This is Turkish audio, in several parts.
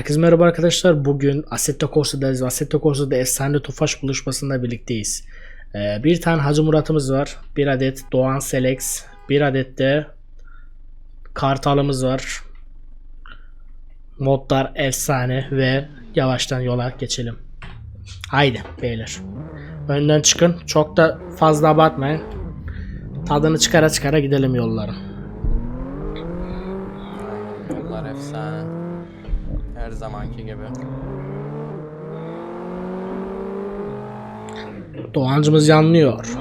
Herkese merhaba arkadaşlar. Bugün Assetto Corsa'dayız. Assetto Corsa'da efsane Tofaş buluşmasında birlikteyiz. Ee, bir tane Hacı Murat'ımız var. Bir adet Doğan Selex. Bir adet de Kartal'ımız var. Modlar efsane ve yavaştan yola geçelim. Haydi beyler. Önden çıkın. Çok da fazla abartmayın. Tadını çıkara çıkara gidelim yollara. Yollar efsane. Her zamanki gibi. Doğancımız yanlıyor.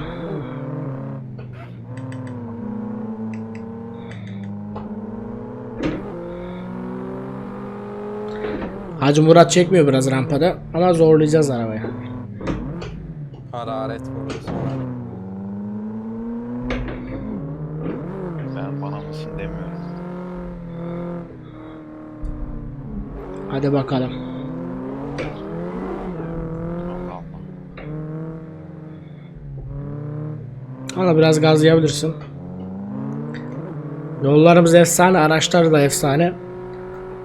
Hacı Murat çekmiyor biraz rampada ama zorlayacağız arabayı. Hararet vurdu sonra. Ben bana mısın demiyorum. Hadi bakalım. Ama biraz gazlayabilirsin. Yollarımız efsane, araçlar da efsane.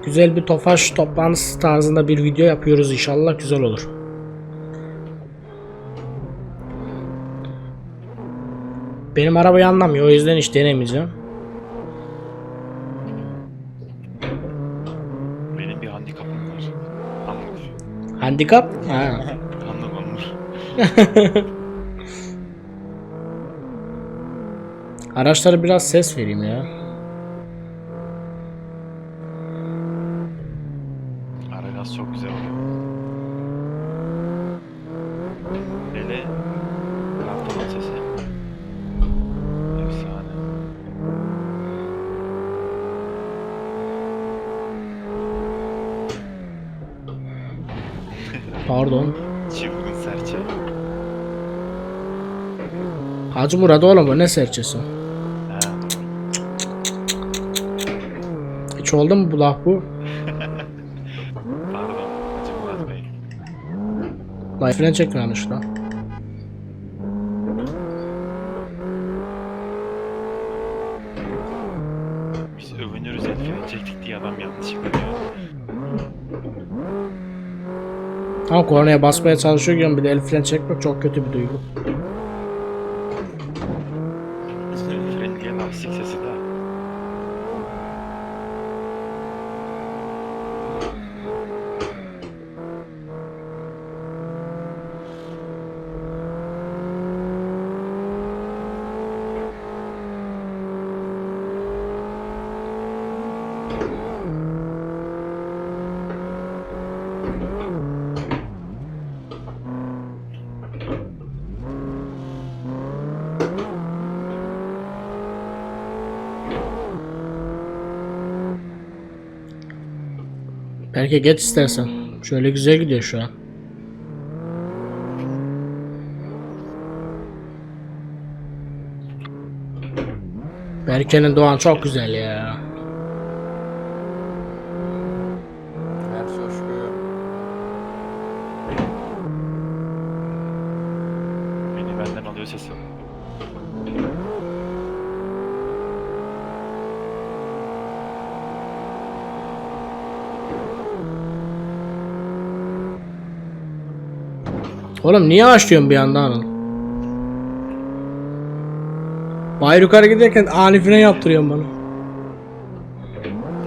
Güzel bir tofaş toplantısı tarzında bir video yapıyoruz inşallah güzel olur. Benim arabayı anlamıyor o yüzden hiç denemeyeceğim. Benim bir handikapım var. Anlık. Handikap? Ha. Anlık Onur. Araçlara biraz ses vereyim ya. Ara gaz çok güzel oluyor. Hele kartalın sesi. Efsane. Pardon. Çılgın serçe. Hacı Murat oğlum bu ne serçesi? Hiç oldu mu bu laf bu? pardon. Hacı Murat Bey. Lan fren. Biz övünürüz el freni çektik diye adam yanlışlıkla diyor. Ama kornaya basmaya çalışıyorken bir de el fren çekmek çok kötü bir duygu. El freni diye lastik sesi de. Belki geç istersen. Şöyle güzel gidiyor şu an. Berke'nin Doğan çok güzel ya. Coşkuyu. Beni benden alıyor sesi. Oğlum niye açlıyorsun bir anda Anıl? Bay yukarı giderken ani fren yaptırıyorsun bana.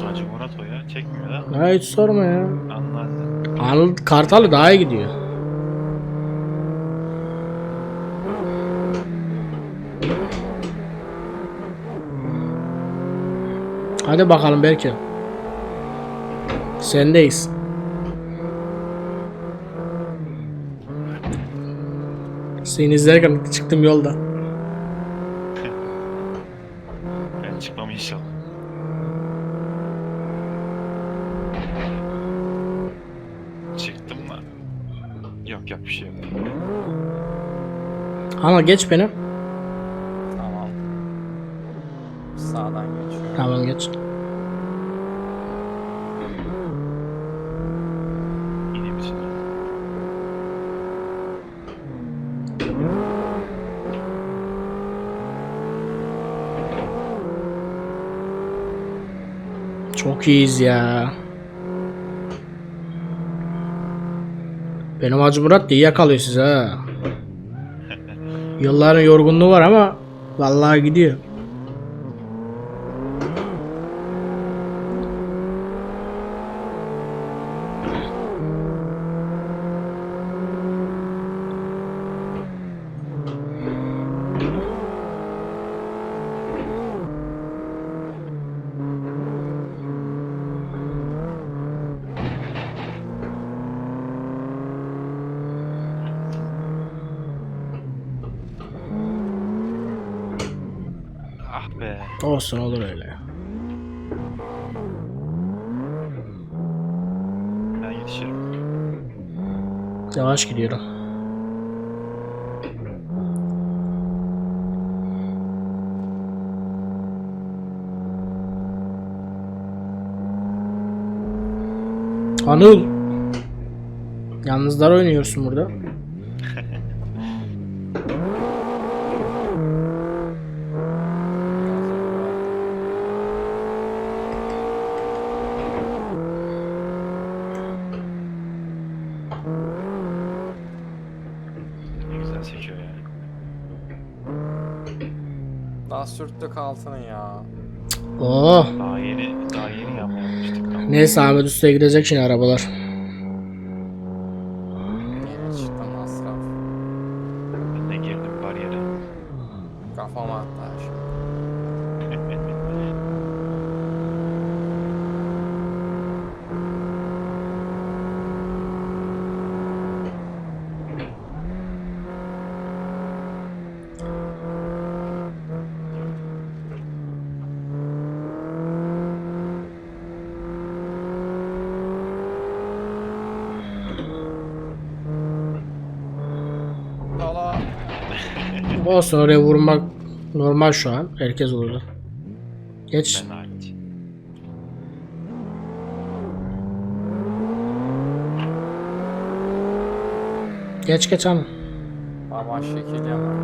Hacı Murat o ya. Çekmiyor da. Ha hiç sorma ya. Anla anla. Anıl Kartalı daha iyi gidiyor. Hadi bakalım Berke. Sendeyiz. Seni izlerken çıktım yolda. Ben çıkmam inşallah. Çıktım da. Yok yok bir şey yok. Ama geç beni. Tamam. Sağdan geçiyor. Tamam geç. Çok iyiyiz ya. Benim Hacı Murat da iyi yakalıyor sizi ha. Yılların yorgunluğu var ama vallahi gidiyor. Ah be. Olsun olur öyle. Ben yetişirim. Yavaş gidiyorum. Anıl. Yalnızlar oynuyorsun burada. Ne güzel sekiyor ya. Daha sürttük altını ya. Oh. Daha yeni, daha yeni. Tamam. Neyse Ahmet Usta'ya gidecek şimdi arabalar. Yine çıktı masraf. Ben de girdim bariyere. Kafama hatta şimdi. Lala. Olsun oraya vurmak normal şu an. Herkes vurdu. Geç. Geç geç hanım. Ama şekil yaman.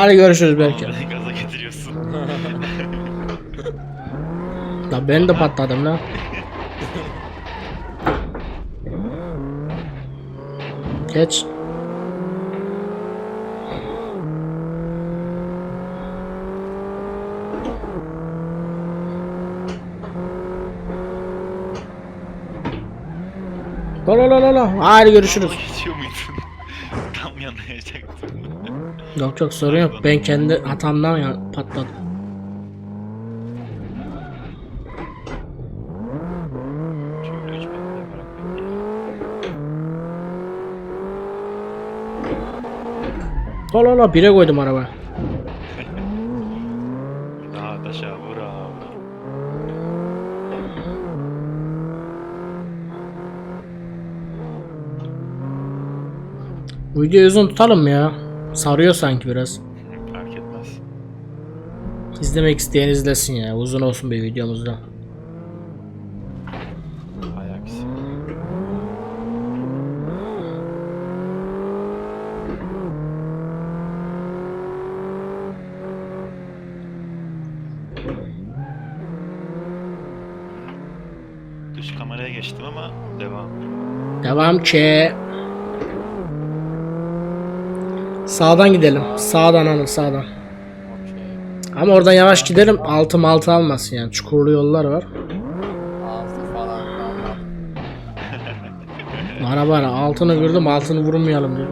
Hadi görüşürüz belki. Beni gaza getiriyorsun. La ben de patladım lan. Geç. La la la la la. Hadi görüşürüz. Geçiyor muydun? Tam yanayacaktım. Yok yok sorun yok. Ben kendi hatamdan ya patladım. La la la bire koydum araba. Daha taşa vur abi. Bu videoyu uzun tutalım ya? Sarıyor sanki biraz. Fark etmez. İzlemek isteyen izlesin ya. Uzun olsun bir videomuzda. Ayaksi. Dış kameraya geçtim ama devam. Devam ki. Sağdan gidelim. Sağdan alın sağdan. Ama oradan yavaş gidelim. Altı altı almasın yani. Çukurlu yollar var. Altı falan kalmadı. Araba altını gördüm altını vurmayalım diyor.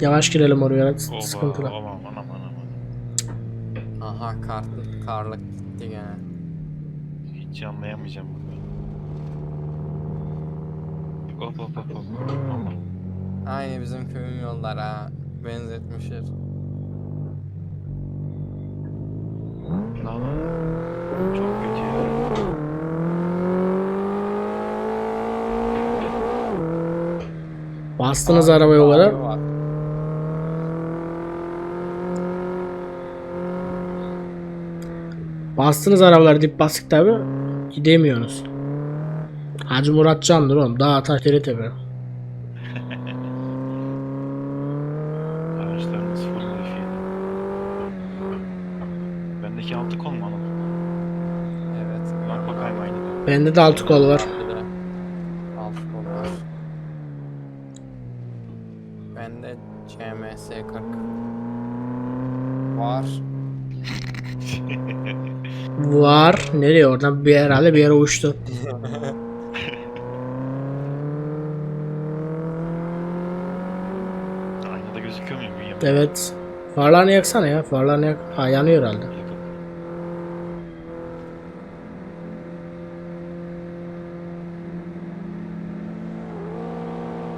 Yavaş girelim oraya. Oba, Sıkıntılı. Aman aman aman aman. Aha karlık, karlık gitti gene. Hiç anlayamayacağım bunu. Hop hop hop hop. Aynı bizim köyün yolları ha. Benzetmişiz. Lan çok kötü ya. Bastınız arabaya o kadar. Bastınız arabaları dip bastık tabi. Gidemiyorsunuz. Hacı Murat Can'dır oğlum. Dağ taş dere tepe. Araçlarımız full modifiyeli. Bendeki altı kol mu oğlum? Evet. Bak bakayım aynı. Bende de altı kol var. Bir de Alt kol var. Bende CMS 40 var. Var. Nereye oradan? Bir herhalde bir yere uçtu. Aynada gözüküyor muyum? Bünyem? Evet. Farlarını yaksana ya. Farlarını yak. Ha yanıyor herhalde.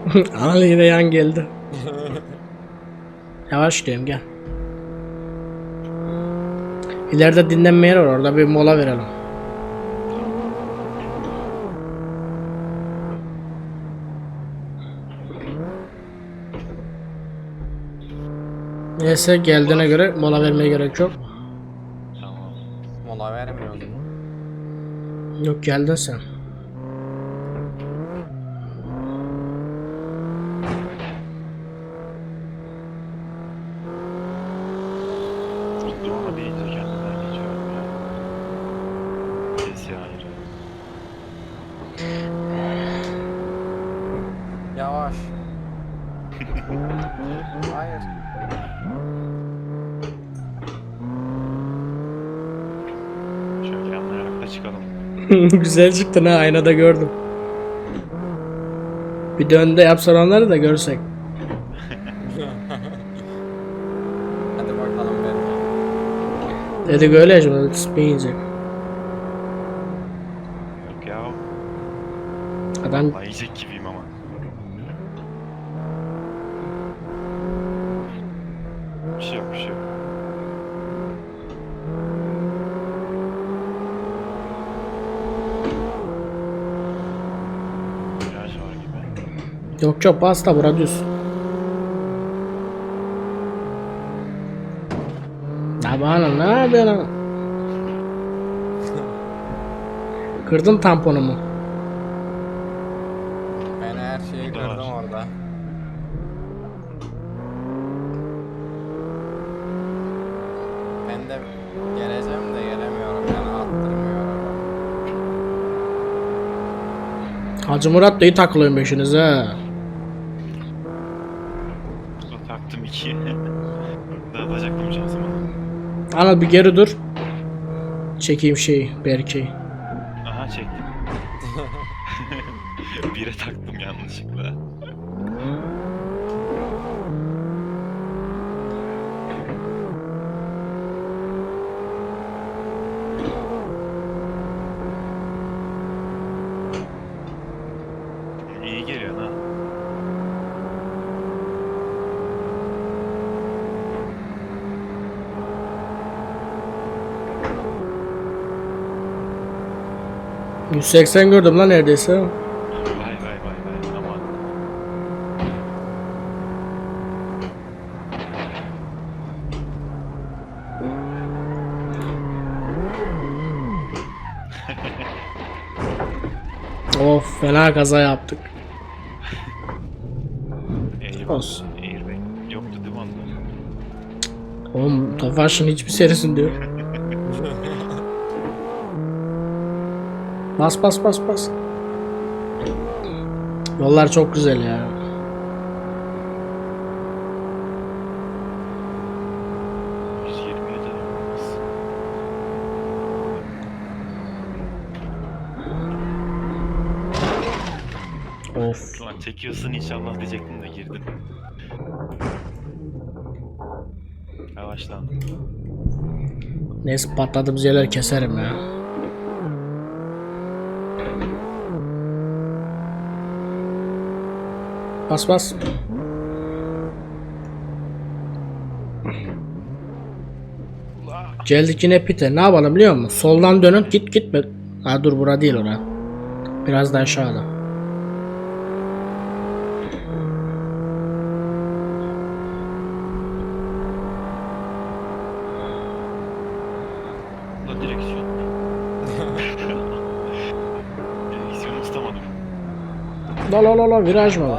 Anıl yine yan geldi. Yavaş gidelim gel. İleride dinlenme yeri var. Orada bir mola verelim. Neyse geldiğine göre mola vermeye gerek yok. Tamam. Mola vermiyoruz mu? Yok geldin sen. Tuttum ama deyince kendinden geçiyorum ya. Sesi ayrı. Yavaş. Hayır. Şöyle yanlayarak da çıkalım. Güzel çıktın ha aynada gördüm. Bir de önde yapsan onları da görsek. Hadi bakalım benim. Dedik öyle şimdi tutmayacak. Yok ya. Adam Ayıcık gibiyim ama. Bir şey yok bir şey yok. Viraj var yok çok bas da bura düz. Ya bana ne yapıyorsun? Kırdın tamponumu. Ben her şeyi da var. kırdım orada. Ben de geleceğim de gelemiyorum yani attırmıyor araba. Hacı Murat da iyi takılıyor peşinize ha. Burada taktım iki. Dağıtacaktım şansımı. Ana bir geri dur. Çekeyim şeyi Berke'yi. Aha çektim. Bire taktım yanlışlıkla. İyi geliyor ha. Hı. 180 gördüm lan neredeyse. Vay vay vay vay aman. Of fena kaza yaptık. Eyvah. Olsun. Airbag yoktu değil mi onda? Oğlum Tofaş'ın hiçbir serisin diyor. Bas bas bas bas. Yollar çok güzel ya. Of. Ulan çekiyorsun inşallah diyecektim de girdin. Yavaş lan. Neyse patladığımız yerleri keserim ya. Bas bas. Geldik yine pite. Ne yapalım biliyor musun? Soldan dönüp git gitme. Ha dur bura değil ora. Biraz daha aşağıda. Da direksiyon. direksiyon ustamadım. La la la la viraj mı?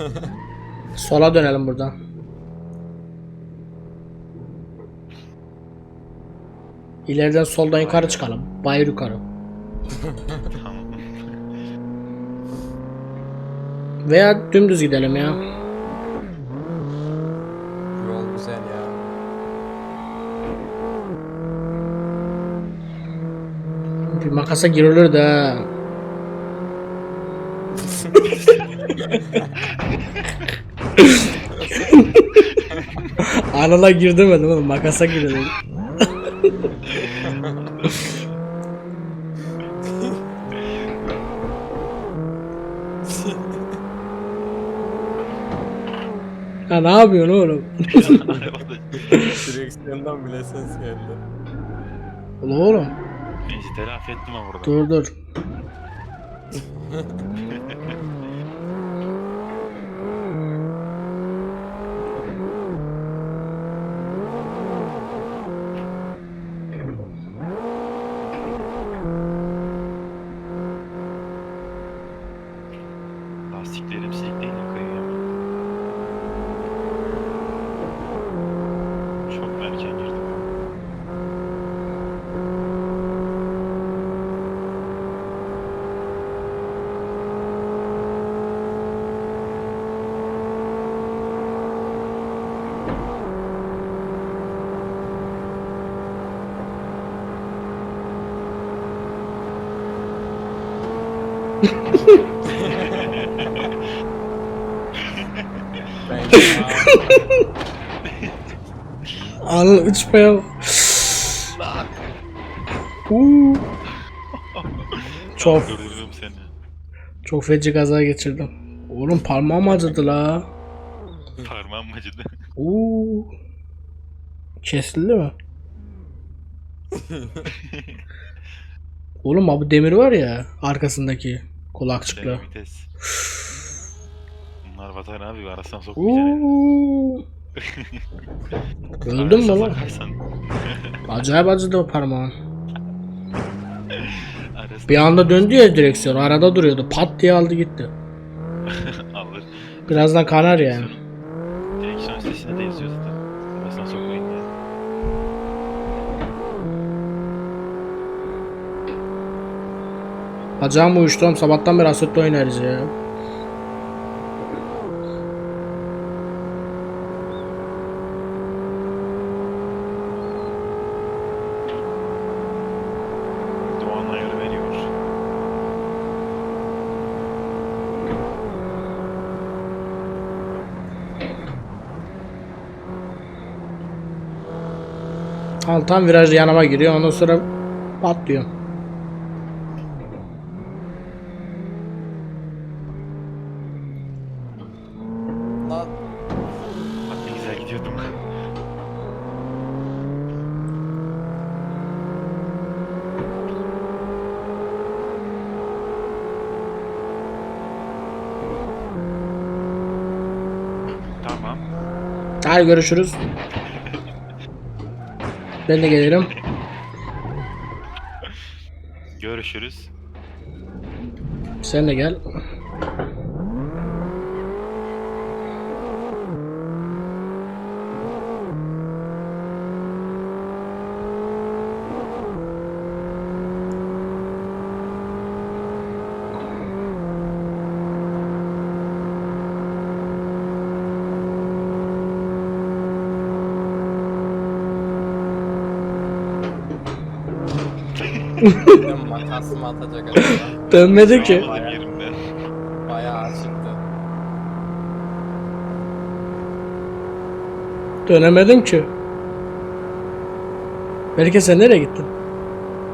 Sola dönelim buradan. İleriden soldan yukarı çıkalım. Bayır yukarı. Tamam. Veya dümdüz gidelim ya. Yol güzel ya. Bir makasa girilir de. ha. Anına gir demedim oğlum makasa girelim. ya ne yapıyorsun oğlum? Direksiyondan bile ses geldi. Ulan oğlum Neyse telafi ettim ama burada. dur dur. Anıl uçmaya bak. Uuu. Çok Durdurdum seni. çok feci kaza geçirdim. Oğlum parmağım acıdı la. Parmağım acıdı. Uuu. Kesildi mi? Oğlum abi demir var ya arkasındaki vites. Bunlar vatan abi arasına sokmayacaksın. Öldün mü lan? Acayip acıdı o parmağım. Arasına Bir anda döndü ya direksiyon arada duruyordu. Pat diye aldı gitti. alır. Birazdan kanar yani. Direksiyon Bacağım uyuştu oğlum sabahtan beri asıtlı oynarız ya. Veriyor. Tam, tam virajda yanıma giriyor ondan sonra patlıyor. Lan Bak ne güzel gidiyordum. Tamam. Hadi görüşürüz. Ben de gelirim. Görüşürüz. Sen de gel. Mı atacak acaba? Dönmedi ki. Yerimden. Bayağı açıktı. Dönemedim ki. Belki sen nereye gittin?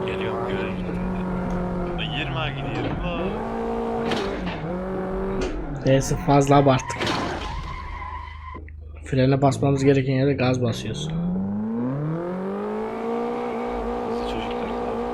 Geliyorum göre gittim de. Lan 20 gidiyorum la. Neyse fazla abarttık. Frene basmamız gereken yerde gaz basıyoruz. Biz çocuklar abi.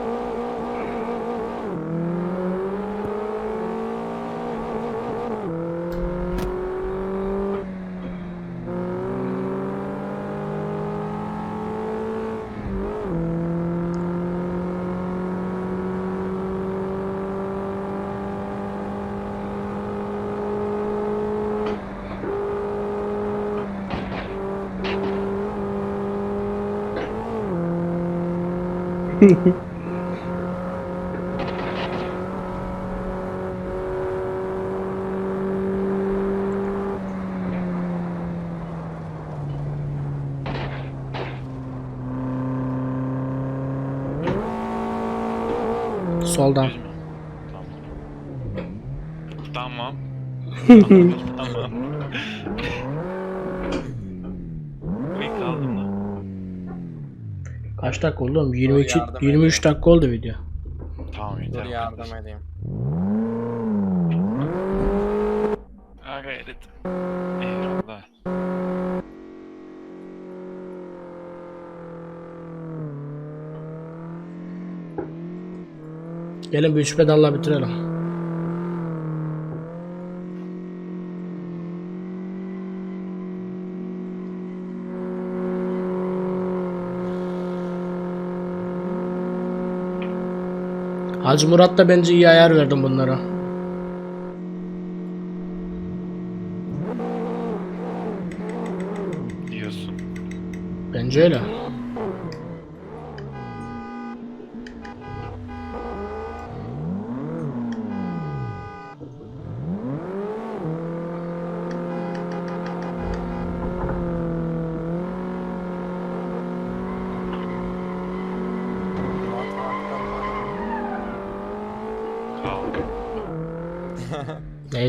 Soldan. Tamam. Tamam. tamam. Uy kaldım lan. Kaç dakika oldu oğlum? 22 yardım 23 dakika oldu video. Tamam Dur yeter. yardım edeyim. Ha gayret. Eyvallah. Gelin bir üç pedalla bitirelim. Hacı Murat da bence iyi ayar verdim bunlara. Diyorsun. Bence öyle.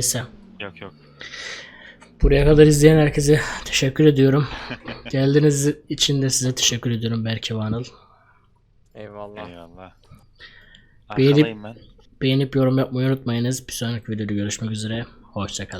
Neyse. Yok yok. Buraya kadar izleyen herkese teşekkür ediyorum. Geldiğiniz için de size teşekkür ediyorum Berke ve Anıl. Eyvallah. Eyvallah. Beğenip- ben. Beğenip yorum yapmayı unutmayınız. Bir sonraki videoda görüşmek üzere. Hoşçakalın.